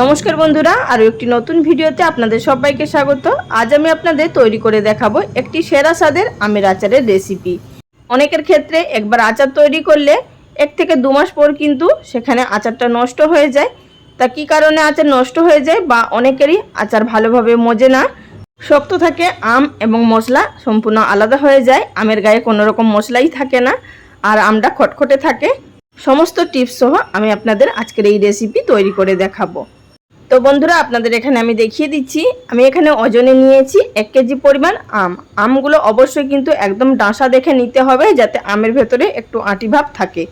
নমস্কার বন্ধুরা, আরও একটি নতুন ভিডিওতে আপনাদের সবাইকে স্বাগত। আজ আমি আপনাদের তৈরি করে দেখাবো একটি সেরা স্বাদের আমের আচারের রেসিপি অনেকের ক্ষেত্রে একবার আচার তৈরি করলে এক থেকে দু মাস পর কিন্তু সেখানে আচারটা নষ্ট হয়ে যায়। তা কি কারণে আচার নষ্ট হয়ে যায় বা অনেকেরই আচার ভালোভাবে মজে না? শক্ত থাকে আম এবং মশলা সম্পূর্ণ আলাদা হয়ে যায়। আমের গায়ে কোনো রকম মশলাই থাকে না আর আমটা খটখটে থাকে। সমস্ত টিপস সহ আমি আপনাদের আজকের এই রেসিপি তৈরি করে দেখাবো। তো বন্ধুরা, আপনাদের এখানে আমি দেখিয়ে দিচ্ছি। আমি এখানে ওজনে নিয়েছি এক কেজি পরিমাণ আম। আমগুলো অবশ্যই কিন্তু একদম ডাঁসা দেখে নিতে হবে, যাতে আমের ভেতরে একটু আঁটি ভাব থাকে।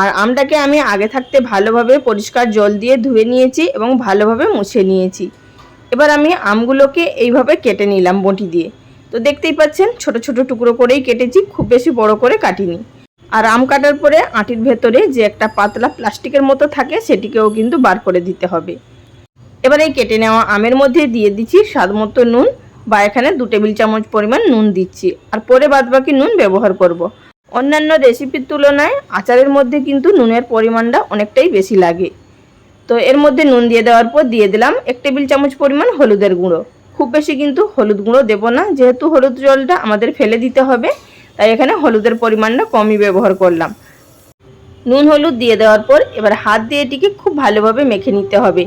আর আমটাকে আমি আগে থাকতে ভালোভাবে পরিষ্কার জল দিয়ে ধুয়ে নিয়েছি এবং ভালোভাবে মুছে নিয়েছি। এবার আমি আমগুলোকে এইভাবে কেটে নিলাম বটি দিয়ে। তো দেখতেই পাচ্ছেন, ছোট ছোট টুকরো করেই কেটেছি, খুব বেশি বড় করে কাটিনি। আর আম কাটার পরে আটির ভেতরে যে একটা পাতলা প্লাস্টিকের মতো থাকে, সেটিকেও কিন্তু বার করে দিতে হবে। এবার এই কেটে নেওয়া আমের মধ্যে দিয়ে দিচ্ছি স্বাদ মতো নুন বা এখানে দু টেবিল চামচ পরিমাণ নুন দিচ্ছি। আর পরে বাদ বাকি নুন ব্যবহার করব। অন্যান্য রেসিপির তুলনায় আচারের মধ্যে কিন্তু নুনের পরিমাণটা অনেকটাই বেশি লাগে। তো এর মধ্যে নুন দিয়ে দেওয়ার পর দিয়ে দিলাম এক টেবিল চামচ পরিমাণ হলুদের গুঁড়ো। খুব বেশি কিন্তু হলুদ গুঁড়ো দেবো না, যেহেতু হলুদ জলটা আমাদের ফেলে দিতে হবে, তাই এখানে হলুদের পরিমাণটা কমই ব্যবহার করলাম। নুন হলুদ দিয়ে দেওয়ার পর এবার হাত দিয়ে এটিকে খুব ভালোভাবে মেখে নিতে হবে।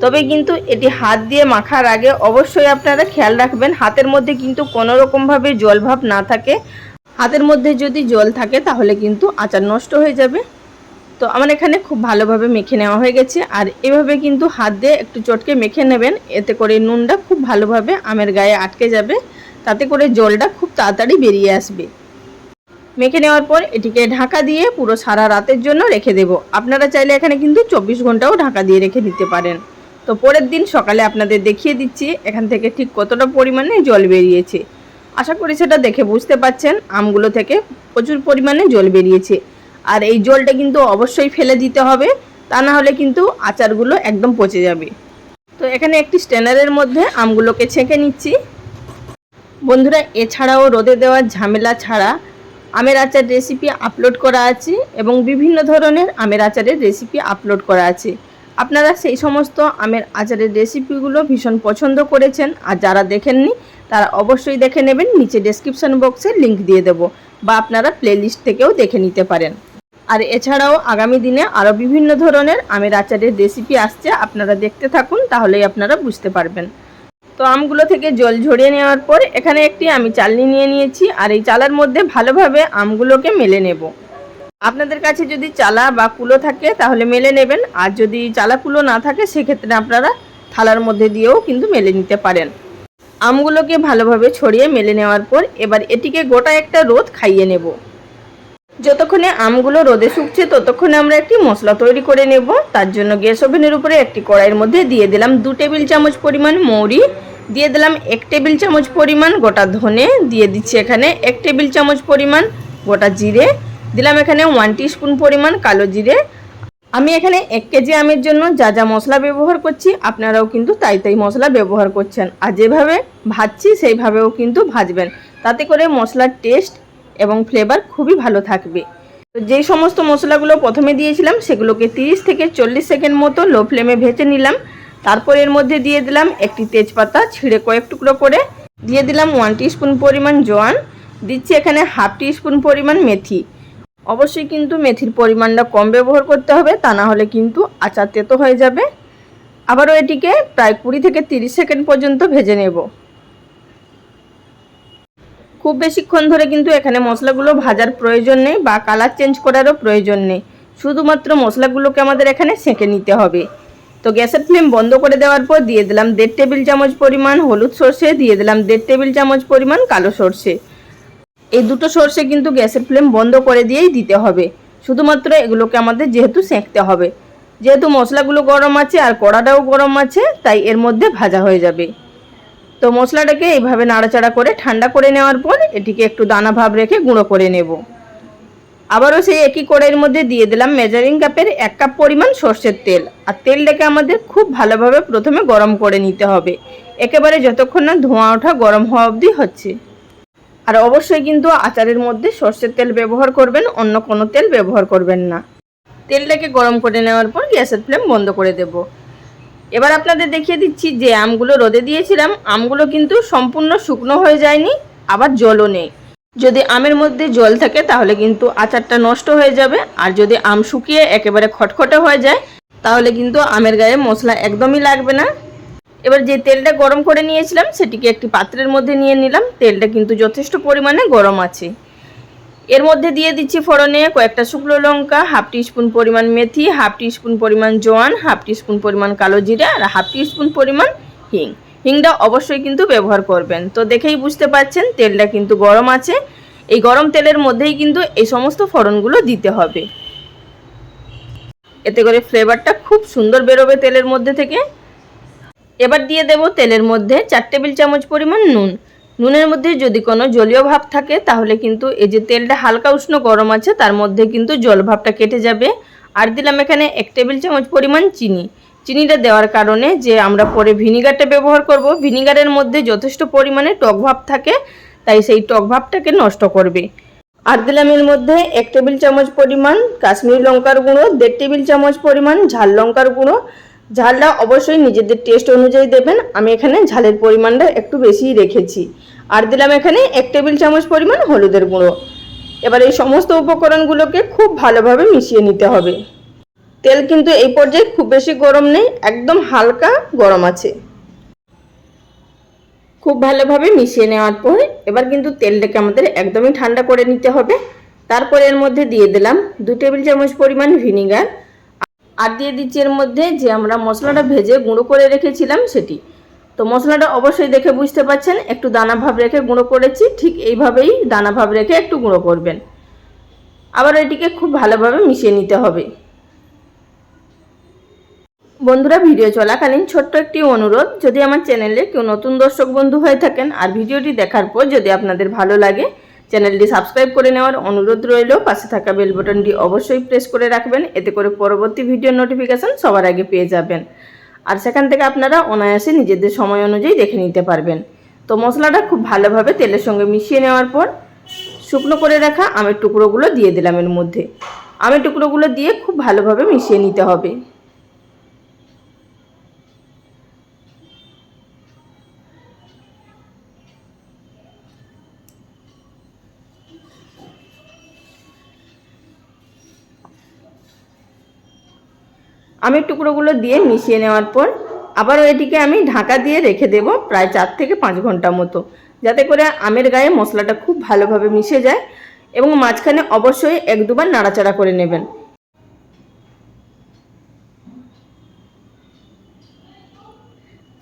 তবে কিন্তু এটি হাত দিয়ে মাখার আগে অবশ্যই আপনারা খেয়াল রাখবেন, হাতের মধ্যে কিন্তু কোনো রকমভাবে জলভাব না থাকে। হাতের মধ্যে যদি জল থাকে তাহলে কিন্তু আচার নষ্ট হয়ে যাবে। তো আমার এখানে খুব ভালোভাবে মেখে নেওয়া হয়ে গেছে। আর এভাবে কিন্তু হাত দিয়ে একটু চটকে মেখে নেবেন। এতে করে নুনটা খুব ভালোভাবে আমের গায়ে আটকে যাবে। তাতে করে জলটা খুব তাড়াতাড়ি বেরিয়ে আসবে। মেখে নেওয়ার পর এটিকে ঢাকা দিয়ে পুরো সারা রাতের জন্য রেখে দেব। আপনারা চাইলে এখানে কিন্তু চব্বিশ ঘন্টাও ঢাকা দিয়ে রেখে দিতে পারেন। তো পরের দিন সকালে আপনাদের দেখিয়ে দিচ্ছি এখান থেকে ঠিক কতটা পরিমাণে জল বেরিয়েছে। আশা করি সেটা দেখে বুঝতে পাচ্ছেন আমগুলো থেকে প্রচুর পরিমাণে জল বেরিয়েছে। আর এই জলটা কিন্তু অবশ্যই ফেলে দিতে হবে, তা না হলে কিন্তু আচারগুলো একদম পচে যাবে। তো এখানে একটি স্ট্যান্ডারের মধ্যে আমগুলোকে ছেঁকে নিচ্ছি। বন্ধুরা, এছাড়াও রোদে দেওয়ার ঝামেলা ছাড়া আমের আচার রেসিপি আপলোড করা আছে এবং বিভিন্ন ধরনের আমের আচারের রেসিপি আপলোড করা আছে। আপনারা সেই সমস্ত আমের আচারের রেসিপিগুলো ভীষণ পছন্দ করেছেন। আর যারা দেখেননি, তারা অবশ্যই দেখে নেবেন। নিচে ডেসক্রিপশন বক্সে লিংক দিয়ে দেবো, বা আপনারা প্লেলিস্ট থেকেও দেখে নিতে পারেন। আর এছাড়াও আগামী দিনে আরও বিভিন্ন ধরনের আমের আচারের রেসিপি আসছে। আপনারা দেখতে থাকুন, তাহলেই আপনারা বুঝতে পারবেন। তো আমগুলো থেকে জল ঝরিয়ে নেওয়ার পর এখানে একটি আমি চালনি নিয়ে নিয়েছি। আর এই চালার মধ্যে ভালোভাবে আমগুলোকে মেলে নেব। আপনাদের কাছে যদি চালা বা কুলো থাকে, তাহলে মেলে নেবেন। আর যদি চালা কুলো না থাকে, সেক্ষেত্রে আপনারা থালার মধ্যে দিয়েও কিন্তু মেলে নিতে পারেন। আমগুলোকে ভালোভাবে ছড়িয়ে মেলে নেওয়ার পর এবার এটিকে গোটা একটা রোদ খাইয়ে নেব। যতক্ষণে আমগুলো রোদে শুকছে, ততক্ষণে আমরা একটি মশলা তৈরি করে নেব। তার জন্য গ্যাস ওভেনের উপরে একটি কড়াইয়ের মধ্যে দিয়ে দিলাম দু টেবিল চামচ পরিমাণ মৌরি, দিয়ে দিলাম এক টেবিল চামচ পরিমাণ গোটা ধনে, দিয়ে দিচ্ছি এখানে এক টেবিল চামচ পরিমাণ গোটা জিরে দিলাম এখানে ওয়ান স্পুন পরিমাণ কালো জিরে। আমি এখানে এক কেজি আমের জন্য যা যা মশলা ব্যবহার করছি, আপনারাও কিন্তু তাই তাই মশলা ব্যবহার করছেন। আর যেভাবে ভাজছি, সেইভাবেও কিন্তু ভাজবেন। তাতে করে মশলার টেস্ট এবং ফ্লেভার খুবই ভালো থাকবে। তো যেই সমস্ত মশলাগুলো প্রথমে দিয়েছিলাম, সেগুলোকে 30 থেকে চল্লিশ সেকেন্ড মতো লো ফ্লেমে ভেজে নিলাম। তারপর এর মধ্যে দিয়ে দিলাম একটি তেজপাতা, ছিঁড়ে কয়েক টুকরো করে। দিয়ে দিলাম ওয়ান স্পুন পরিমাণ জোয়ান। দিচ্ছি এখানে হাফ স্পুন পরিমাণ মেথি। অবশ্যই কিন্তু মেথির পরিমাণটা কম ব্যবহার করতে হবে, তা না হলে কিন্তু আচার তেতো হয়ে যাবে। আবারও এটিকে প্রায় কুড়ি থেকে তিরিশ সেকেন্ড পর্যন্ত ভেজে নেব। খুব বেশিক্ষণ ধরে কিন্তু এখানে মশলাগুলো ভাজার প্রয়োজন নেই বা কালার চেঞ্জ করারও প্রয়োজন নেই। শুধুমাত্র মশলাগুলোকে আমাদের এখানে সেঁকে নিতে হবে। তো গ্যাসের ফ্লেম বন্ধ করে দেওয়ার পর দিয়ে দিলাম দেড় টেবিল চামচ পরিমাণ হলুদ সর্ষে, দিয়ে দিলাম দেড় টেবিল চামচ পরিমাণ কালো সর্ষে। এই দুটো সর্ষে কিন্তু গ্যাসের ফ্লেম বন্ধ করে দিয়েই দিতে হবে। শুধুমাত্র এগুলোকে আমাদের যেহেতু সেঁকতে হবে। যেহেতু মশলাগুলো গরম আছে আর কড়াটাও গরম আছে, তাই এর মধ্যে ভাজা হয়ে যাবে। তো মশলাটাকে এইভাবে নাড়াচাড়া করে ঠান্ডা করে নেওয়ার পর এটিকে একটু দানা ভাব রেখে গুঁড়ো করে নেব। আবারও সেই একই কড়াইয়ের মধ্যে দিয়ে দিলাম মেজারিং কাপের এক কাপ পরিমাণ সর্ষের তেল। আর তেলটাকে আমাদের খুব ভালোভাবে প্রথমে গরম করে নিতে হবে। একেবারে যতক্ষণ না ধোঁয়া ওঠা গরম হওয়া অবধি হচ্ছে। আর অবশ্যই কিন্তু আচারের মধ্যে সর্ষের তেল ব্যবহার করবেন, অন্য কোনো তেল ব্যবহার করবেন না। তেলটাকে গরম করে নেওয়ার পর গ্যাসের ফ্লেম বন্ধ করে দেব। এবার আপনাদের দেখিয়ে দিচ্ছি যে আমগুলো রোদে দিয়েছিলাম, আমগুলো কিন্তু সম্পূর্ণ শুকনো হয়ে যায়নি, আবার জলও নেই। যদি আমের মধ্যে জল থাকে তাহলে কিন্তু আচারটা নষ্ট হয়ে যাবে, আর যদি আম শুকিয়ে একেবারে খটখটে হয়ে যায়, তাহলে কিন্তু আমের গায়ে মশলা একদমই লাগবে না। এবার যে তেলটা গরম করে নিয়েছিলাম, সেটিকে একটি পাত্রের মধ্যে নিয়ে নিলাম। তেলটা কিন্তু যথেষ্ট পরিমাণে গরম আছে। এর মধ্যে দিয়ে দিচ্ছি ফোড়নে কয়েকটা শুকনো লঙ্কা, হাফ টিস্পুন পরিমাণ মেথি, হাফ টিস্পুন পরিমাণ জোয়ান, হাফ টিস্পুন পরিমাণ কালো জিরা আর হাফ টিস্পুন পরিমাণ হিং। হিংটা অবশ্যই কিন্তু ব্যবহার করবেন। তো দেখেই বুঝতে পারছেন, তেলটা কিন্তু গরম আছে। এই গরম তেলের মধ্যেই কিন্তু এই সমস্ত ফোড়নগুলো দিতে হবে। এতে করে ফ্লেভারটা খুব সুন্দর বেরোবে তেলের মধ্যে থেকে। এবার দিয়ে দেব তেলের মধ্যে চার টেবিল চামচ পরিমাণ নুন। নুনের মধ্যে যদি কোনো জলীয় ভাব থাকে, তাহলে কিন্তু এই যে তেলটা হালকা উষ্ণ গরম আছে, তার মধ্যে কিন্তু জল ভাবটা কেটে যাবে। আর দিলাম এখানে এক টেবিল চামচ পরিমাণ চিনি। চিনিটা দেওয়ার কারণে যে আমরা পরে ভিনিগারটা ব্যবহার করব, ভিনিগারের মধ্যে যথেষ্ট পরিমাণে টক ভাব থাকে, তাই সেই টক ভাবটাকে নষ্ট করবে। আর দিলাম এর মধ্যে এক টেবিল চামচ পরিমাণ কাশ্মীরি লঙ্কার গুঁড়ো, দেড় টেবিল চামচ পরিমাণ ঝাল লঙ্কার গুঁড়ো ঝালটা অবশ্যই নিজেদের টেস্ট অনুযায়ী দেবেন। আমি এখানে ঝালের পরিমাণটা একটু বেশিই রেখেছি। আর দিলাম এখানে এক টেবিল চামচ পরিমাণ হলুদের গুঁড়ো। এবার এই সমস্ত উপকরণগুলোকে খুব ভালোভাবে মিশিয়ে নিতে হবে। তেল কিন্তু এই পর্যায়ে খুব বেশি গরম নেই, একদম হালকা গরম আছে। খুব ভালোভাবে মিশিয়ে নেওয়ার পর এবার কিন্তু তেলটাকে আমাদের একদমই ঠান্ডা করে নিতে হবে। তারপরে এর মধ্যে দিয়ে দিলাম দু টেবিল চামচ পরিমাণ ভিনিগার। আর দিয়ে দিচ্ছি এর মধ্যে যে আমরা মশলাটা ভেজে গুঁড়ো করে রেখেছিলাম সেটি। তো মশলাটা অবশ্যই দেখে বুঝতে পারছেন, একটু দানা ভাব রেখে গুঁড়ো করেছি, ঠিক এইভাবেই দানা ভাব রেখে একটু গুঁড়ো করবেন। আবার এটিকে খুব ভালোভাবে মিশিয়ে নিতে হবে। বন্ধুরা, ভিডিও চলাকালীন ছোট্ট একটি অনুরোধ, যদি আমার চ্যানেলে কেউ নতুন দর্শক বন্ধু হয়ে থাকেন আর ভিডিওটি দেখার পর যদি আপনাদের ভালো লাগে চ্যানেলটি সাবস্ক্রাইব করে নেওয়ার অনুরোধ রইল। পাশে থাকা বেল বাটনটি অবশ্যই প্রেস করে রাখবেন। এতে করে পরবর্তী ভিডিও নোটিফিকেশন সবার আগে পেয়ে যাবেন। আর সেখান থেকে আপনারা অনায়াসে নিজেদের সময় অনুযায়ী দেখে নিতে পারবেন। তো মশলাটা খুব ভালোভাবে তেলের সঙ্গে মিশিয়ে নেওয়ার পর শুকনো করে রাখা আমের টুকরোগুলো দিয়ে দিলাম এর মধ্যে। আমের টুকরোগুলো দিয়ে খুব ভালোভাবে মিশিয়ে নিতে হবে। আমের টুকরোগুলো দিয়ে মিশিয়ে নেওয়ার পর আবারও এটিকে আমি ঢাকা দিয়ে রেখে দেব প্রায় চার থেকে পাঁচ ঘণ্টা মতো, যাতে করে আমের গায়ে মশলাটা খুব ভালোভাবে মিশে যায় এবং মাঝখানে অবশ্যই এক দুবার নাড়াচাড়া করে নেবেন।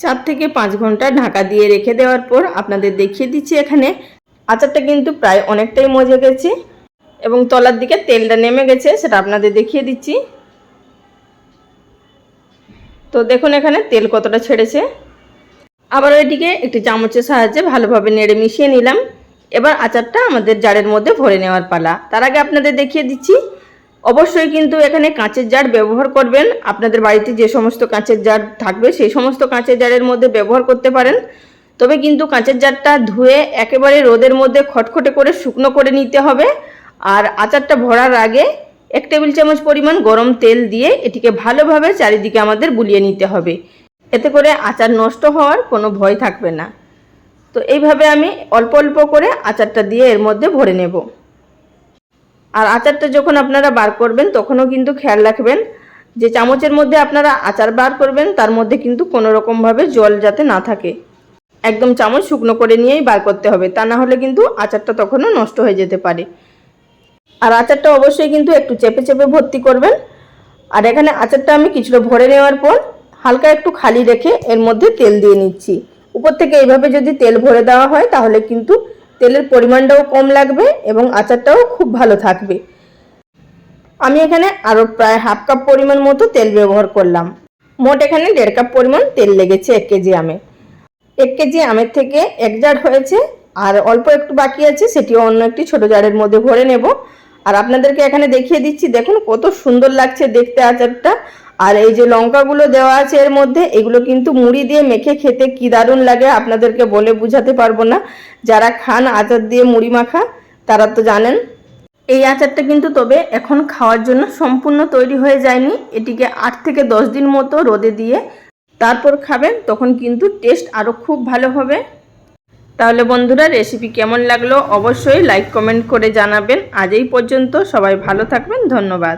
চার থেকে পাঁচ ঘণ্টা ঢাকা দিয়ে রেখে দেওয়ার পর আপনাদের দেখিয়ে দিচ্ছি এখানে, আচারটা কিন্তু প্রায় অনেকটাই মজে গেছে এবং তলার দিকে তেলটা নেমে গেছে, সেটা আপনাদের দেখিয়ে দিচ্ছি। তো দেখুন এখানে তেল কতটা ছেড়েছে। আবার এটিকে একটি চামচের সাহায্যে ভালোভাবে নেড়ে মিশিয়ে নিলাম। এবার আচারটা আমাদের জারের মধ্যে ভরে নেওয়ার পালা। তার আগে আপনাদের দেখিয়ে দিচ্ছি। অবশ্যই কিন্তু এখানে কাঁচের জার ব্যবহার করবেন। আপনাদের বাড়িতে যে সমস্ত কাঁচের জার থাকবে, সেই সমস্ত কাঁচের জারের মধ্যে ব্যবহার করতে পারেন। তবে কিন্তু কাঁচের জারটা ধুয়ে একেবারে রোদের মধ্যে খটখটে করে শুকনো করে নিতে হবে। আর আচারটা ভরার আগে এক টেবিল চামচ পরিমাণ গরম তেল দিয়ে এটিকে ভালোভাবে চারিদিকে আমাদের বুলিয়ে নিতে হবে। এতে করে আচার নষ্ট হওয়ার কোনো ভয় থাকবে না। তো এইভাবে আমি অল্প অল্প করে আচারটা দিয়ে এর মধ্যে ভরে নেব। আর আচারটা যখন আপনারা বার করবেন, তখনও কিন্তু খেয়াল রাখবেন যে চামচের মধ্যে আপনারা আচার বার করবেন, তার মধ্যে কিন্তু কোনো রকমভাবে জল যাতে না থাকে। একদম চামচ শুকনো করে নিয়েই বার করতে হবে, তা না হলে কিন্তু আচারটা তখনও নষ্ট হয়ে যেতে পারে। আর আচারটা অবশ্যই কিন্তু একটু চেপে চেপে ভর্তি করবেন। আর এখানে আচারটা আমি কিছুটা ভরে নেওয়ার পর হালকা একটু খালি রেখে এর মধ্যে তেল দিয়ে নিচ্ছি। উপর থেকে এইভাবে যদি তেল ভরে দেওয়া হয় তাহলে কিন্তু তেলের পরিমাণটাও কম লাগবে এবং আচারটাও খুব ভালো থাকবে। আমি এখানে আরও প্রায় হাফ কাপ পরিমাণ মতো তেল ব্যবহার করলাম। মোট এখানে দেড় কাপ পরিমাণ তেল লেগেছে এক কেজি আমে এক কেজি আমের থেকে এক জার হয়েছে, আর অল্প একটু বাকি আছে সেটিও অন্য একটি ছোট জারের মধ্যে ভরে নেব। আর আপনাদেরকে এখানে দেখিয়ে দিচ্ছি, দেখুন কত সুন্দর লাগছে দেখতে আচারটা। আর এই যে লঙ্কাগুলো দেওয়া আছে এর মধ্যে, এগুলো কিন্তু মুড়ি দিয়ে মেখে খেতে কি দারুণ লাগে আপনাদেরকে বলে বুঝাতে পারব না। যারা খান আচার দিয়ে মুড়ি মাখা, তারা তো জানেন। এই আচারটা কিন্তু তবে এখন খাওয়ার জন্য সম্পূর্ণ তৈরি হয়ে যায়নি। এটিকে আট থেকে দশ দিন মতো রোদে দিয়ে তারপর খাবেন, তখন কিন্তু টেস্ট আরও খুব ভালো হবে। তাহলে বন্ধুরা রেসিপি কেমন লাগল অবশ্যই লাইক কমেন্ট করে জানাবেন। আজ এই পর্যন্ত সবাই ভালো থাকবেন, ধন্যবাদ।